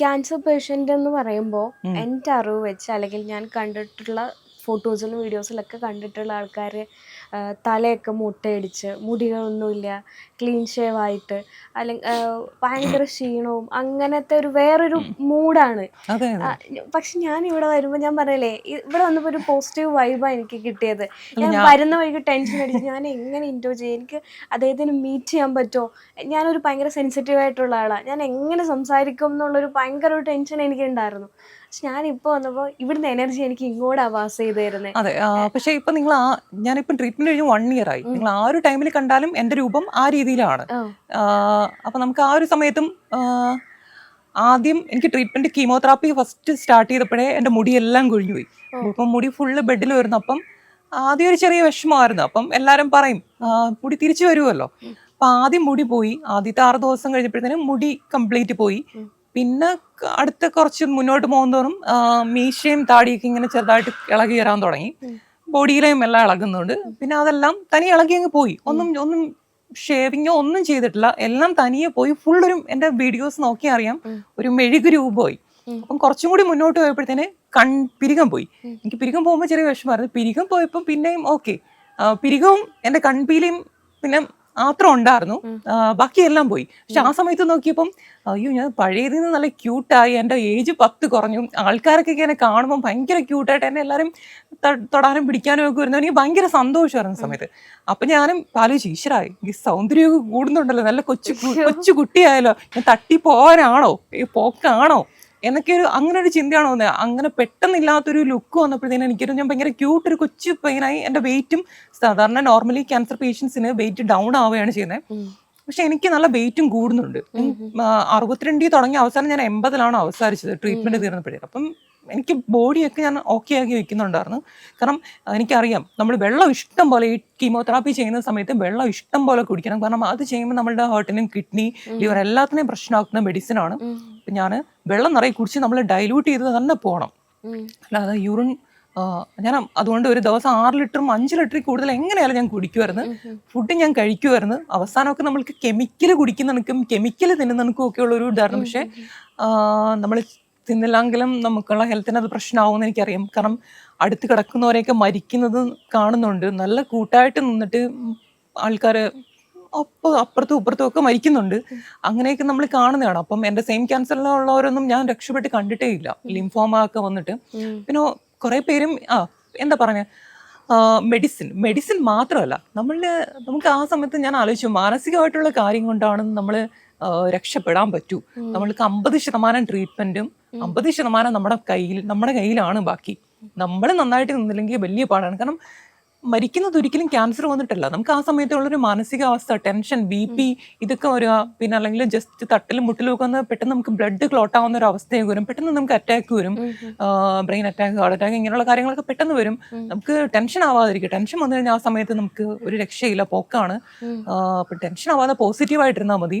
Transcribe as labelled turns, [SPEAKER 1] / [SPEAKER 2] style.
[SPEAKER 1] Cancer patient എന്ന് പറയുമ്പോൾ എന്റെ അറിവ് വെച്ച് അല്ലെങ്കിൽ ഞാൻ കണ്ടിട്ടുള്ള ഫോട്ടോസിലും വീഡിയോസിലൊക്കെ കണ്ടിട്ടുള്ള ആൾക്കാർ തലയൊക്കെ മുട്ടയടിച്ച് മുടികളൊന്നുമില്ല ക്ലീൻ ഷേവ് ആയിട്ട് അല്ലെങ്കിൽ ഭയങ്കര ക്ഷീണവും അങ്ങനത്തെ ഒരു വേറൊരു മൂഡാണ്. പക്ഷെ ഞാൻ ഇവിടെ വരുമ്പോൾ ഞാൻ പറയലേ ഇവിടെ വന്നപ്പോൾ ഒരു പോസിറ്റീവ് വൈബാണ് എനിക്ക് കിട്ടിയത്. ഞാൻ വരുന്ന വഴിക്ക് ടെൻഷൻ അടിച്ച് ഞാൻ എങ്ങനെ ഇന്റോ ചെയ്യും? എനിക്ക് അദ്ദേഹത്തിന് മീറ്റ് ചെയ്യാൻ പറ്റുമോ ഞാനൊരു ഭയങ്കര സെൻസിറ്റീവ് ആയിട്ടുള്ള ആളാണ് ഞാൻ എങ്ങനെ സംസാരിക്കും എന്നുള്ളൊരു ഭയങ്കര ഒരു ടെൻഷൻ എനിക്ക് ഉണ്ടായിരുന്നു പക്ഷെ ഞാൻ ഇപ്പൊ വന്നപ്പോ ഇവിടുന്ന് എനർജി എനിക്ക് ഇങ്ങോട്ട് അവാസ് ചെയ്ത് തരുന്നത്
[SPEAKER 2] അതെ പക്ഷെ ഇപ്പൊ നിങ്ങൾ ആ ഞാനിപ്പം ട്രീറ്റ്മെന്റ് കഴിഞ്ഞ് വൺ ഇയർ ആയി. നിങ്ങൾ ആ ഒരു ടൈമിൽ കണ്ടാലും എന്റെ രൂപം ആ രീതിയിലാണ്. അപ്പൊ നമുക്ക് ആ ഒരു സമയത്തും ആദ്യം എനിക്ക് ട്രീറ്റ്മെന്റ് കീമോതെറാപ്പി ഫസ്റ്റ് സ്റ്റാർട്ട് ചെയ്തപ്പോഴേ എന്റെ മുടിയെല്ലാം കൊഴിഞ്ഞു പോയി അപ്പം മുടി ഫുള്ള് ബെഡിൽ വരുന്നു. അപ്പം ആദ്യം ഒരു ചെറിയ വിഷമമായിരുന്നു. അപ്പം എല്ലാരും പറയും മുടി തിരിച്ചു വരുമല്ലോ അപ്പൊ ആദ്യം മുടി പോയി. ആദ്യത്തെ ആറ് ദിവസം കഴിഞ്ഞപ്പോഴത്തേനും മുടി കംപ്ലീറ്റ് പോയി. പിന്നെ അടുത്ത കുറച്ച് മുന്നോട്ട് പോകുന്നതോറും തോറും മീശയും താടിയൊക്കെ ഇങ്ങനെ ചെറുതായിട്ട് ഇളകി വരാൻ തുടങ്ങി. ബോഡിയിലെയും എല്ലാം ഇളകുന്നുണ്ട്. പിന്നെ അതെല്ലാം തനി ഇളകി അങ്ങ് പോയി. ഒന്നും ഒന്നും ഷേവിങ്ങോ ഒന്നും ചെയ്തിട്ടില്ല. എല്ലാം തനിയെ പോയി. ഫുൾ ഒരു എന്റെ വീഡിയോസ് നോക്കി അറിയാം. ഒരു മെഴുക് രൂപമായി. അപ്പം കുറച്ചും കൂടി മുന്നോട്ട് പോയപ്പോഴത്തേന് കൺ പിരികം പോയി. എനിക്ക് പിരികം പോകുമ്പോൾ ചെറിയ വിഷമമായിരുന്നു. പിരികം പോയപ്പോൾ പിന്നെയും ഓക്കെ. പിരികവും എന്റെ കൺപീലിയും പിന്നെ മാത്രം ഉണ്ടായിരുന്നു. ബാക്കിയെല്ലാം പോയി. പക്ഷെ ആ സമയത്ത് നോക്കിയപ്പം അയ്യോ ഞാൻ പഴയതിൽ നിന്ന് നല്ല ക്യൂട്ടായി എന്റെ ഏജ് പത്ത് കുറഞ്ഞു. ആൾക്കാരൊക്കെ ഇങ്ങനെ കാണുമ്പോൾ ഭയങ്കര ക്യൂട്ടായിട്ട് എന്നെ എല്ലാവരും തൊടാനും പിടിക്കാനും ഒക്കെ വരുന്നു എനിക്ക് ഭയങ്കര സന്തോഷമായിരുന്നു സമയത്ത്. അപ്പൊ ഞാനും ആലോചിച്ചു ഈശ്വരായി. ഈ സൗന്ദര്യമൊക്കെ കൂടുന്നുണ്ടല്ലോ. നല്ല കൊച്ചു കൊച്ചു കുട്ടിയായാലോ ഞാൻ തട്ടി പോകാനാണോ ഈ പോക്കാണോ? എന്നൊക്കെ ഒരു അങ്ങനെ ഒരു ചിന്തയാണ് വന്നത് അങ്ങനെ പെട്ടെന്നില്ലാത്തൊരു ലുക്ക് വന്നപ്പോഴത്തേനും എനിക്കൊരു ഞാൻ ഭയങ്കര ക്യൂട്ട് ഒരു കൊച്ചു പയ്യനായി എന്റെ വെയിറ്റും സാധാരണ നോർമലി ക്യാൻസർ പേഷ്യൻസിന് വെയിറ്റ് ഡൗൺ ആവുകയാണ് ചെയ്യുന്നത് പക്ഷെ എനിക്ക് നല്ല വെയിറ്റും കൂടുന്നുണ്ട്. അറുപത്തിരണ്ടിൽ തുടങ്ങിയ അവസാനം ഞാൻ എൺപതിലാണ് അവസാനിച്ചത് ട്രീറ്റ്മെന്റ് തീർന്നപ്പോഴേ. അപ്പം എനിക്ക് ബോഡിയൊക്കെ ഞാൻ ഓക്കെ ആക്കി വെക്കുന്നുണ്ടായിരുന്നു. കാരണം എനിക്കറിയാം നമ്മൾ വെള്ളം ഇഷ്ടം പോലെ ഈ കീമോതെറാപ്പി ചെയ്യുന്ന സമയത്ത് വെള്ളം ഇഷ്ടം പോലെ കുടിക്കണം. കാരണം അത് ചെയ്യുമ്പോൾ നമ്മുടെ ഹാർട്ടിനും കിഡ്നി ലിവർ എല്ലാത്തിനെയും പ്രശ്നമാക്കുന്ന അപ്പം ഞാൻ വെള്ളം നിറയെ കുടിച്ച് നമ്മൾ ഡൈല്യൂട്ട് ചെയ്ത് തന്നെ പോകണം അല്ലാതെ യൂറിൻ ഞാൻ അതുകൊണ്ട് ഒരു ദിവസം ആറ് ലിറ്ററും അഞ്ച് ലിറ്ററിൽ കൂടുതൽ എങ്ങനെയാലും ഞാൻ കുടിക്കുമായിരുന്നു. ഫുഡ് ഞാൻ കഴിക്കുമായിരുന്നു. അവസാനമൊക്കെ നമ്മൾക്ക് കെമിക്കൽ കുടിക്കുന്നതിനും കെമിക്കൽ തിന്നുന്നതിനും ഒക്കെ ഉള്ള ഒരു ഇതായിരുന്നു പക്ഷേ നമ്മൾ തിന്നില്ലെങ്കിലും നമുക്കുള്ള ഹെൽത്തിന് അത് പ്രശ്നമാവുമെന്ന് എനിക്കറിയാം. കാരണം അടുത്ത് കിടക്കുന്നവരെയൊക്കെ മരിക്കുന്നത് കാണുന്നുണ്ട്. നല്ല കൂട്ടായിട്ട് നിന്നിട്ട് ആൾക്കാർ അപ്പൊ അപ്പുറത്തും ഇപ്പുറത്തും ഒക്കെ മരിക്കുന്നുണ്ട്. അങ്ങനെയൊക്കെ നമ്മൾ കാണുന്നതാണ്. അപ്പം എന്റെ സെയിം ക്യാൻസറിലുള്ളവരൊന്നും ഞാൻ രക്ഷപ്പെട്ട് കണ്ടിട്ടേ ഇല്ല. ലിംഫോമ ഒക്കെ വന്നിട്ട്. പിന്നെ കുറേ പേരും ആ എന്താ പറഞ്ഞ? മെഡിസിൻ മെഡിസിൻ മാത്രമല്ല. നമ്മൾ നമുക്ക് ആ സമയത്ത് ഞാൻ ആലോചിച്ചു. മാനസികമായിട്ടുള്ള കാര്യം കൊണ്ടാണ് നമ്മൾ രക്ഷപ്പെടാൻ പറ്റൂ. നമ്മൾക്ക് അമ്പത് ശതമാനം ട്രീറ്റ്മെന്റും അമ്പത് ശതമാനം നമ്മുടെ കയ്യിൽ നമ്മുടെ കയ്യിലാണ് ബാക്കി. നമ്മൾ നന്നായിട്ട് നിന്നില്ലെങ്കിൽ വലിയ പാടാണ്. കാരണം മരിക്കുന്നത് ഒരിക്കലും ക്യാൻസർ വന്നിട്ടല്ല. നമുക്ക് ആ സമയത്തുള്ള ഒരു മാനസികാവസ്ഥ ടെൻഷൻ ബി പി ഇതൊക്കെ വരിക പിന്നെ അല്ലെങ്കിൽ ജസ്റ്റ് തട്ടലും മുട്ടിലും ഒക്കെ വന്ന് പെട്ടെന്ന് നമുക്ക് ബ്ലഡ് ക്ലോട്ട് ആവുന്ന ഒരു അവസ്ഥയൊക്കെ വരും. പെട്ടെന്ന് നമുക്ക് അറ്റാക്ക് വരും. ബ്രെയിൻ അറ്റാക്ക് ഹാർട്ട് അറ്റാക്ക് ഇങ്ങനെയുള്ള കാര്യങ്ങളൊക്കെ പെട്ടെന്ന് വരും. നമുക്ക് ടെൻഷൻ ആവാതിരിക്കും ടെൻഷൻ വന്നു കഴിഞ്ഞാൽ ആ സമയത്ത് നമുക്ക് ഒരു രക്ഷയില്ല പോക്കാണ്. അപ്പം ടെൻഷൻ ആവാതെ പോസിറ്റീവ് ആയിട്ടിരുന്നാൽ മതി.